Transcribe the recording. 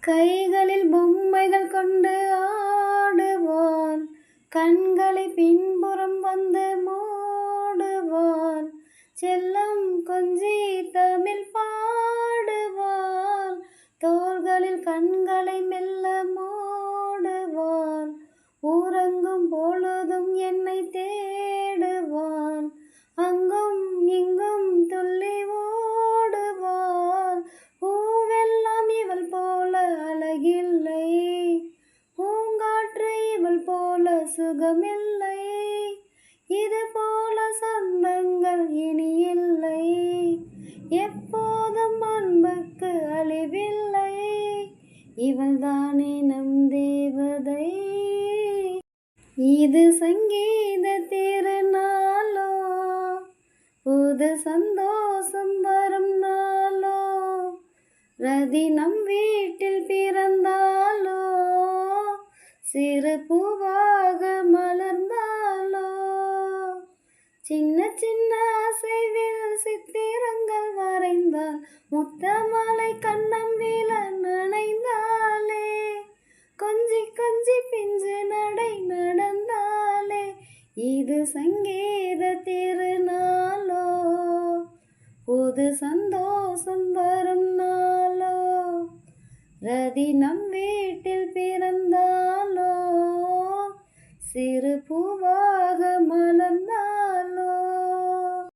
கைகளில் பொம்மைகள் கொண்டு ஆடுவான். கண்களை பின்புறம் வந்து மூடுவான். செல்லம் கொஞ்சி தமிழ் பாடுவான். தோள்களில் கண்களை மெல்ல மூடுவான் சுகமில்லை. இது போல சொந்தங்கள் இனி இல்லை எப்போதும் அன்புக்கு அழிவில்லை. இவள்தானே நம் தேவதை. இது சங்கீத திருநாளோ? புது சந்தோஷம் வரும் நாளோ? ரதி நம் வீட்டில் பிறந்தாலோ சிறு பூவா சின்ன சின்ன அசைவில் சித்திரங்கள் வரைந்தால் முத்தமாலை கண்ணம் வீழ நனைந்தாலே கொஞ்சி கொஞ்சி பிஞ்சு நடை நடந்தாலே இது சங்கீத திருநாளோ? புது சந்தோஷம் வரும் நாளோ? ரதி நம் வீட்டில் பிறந்தாலோ சிறு பூ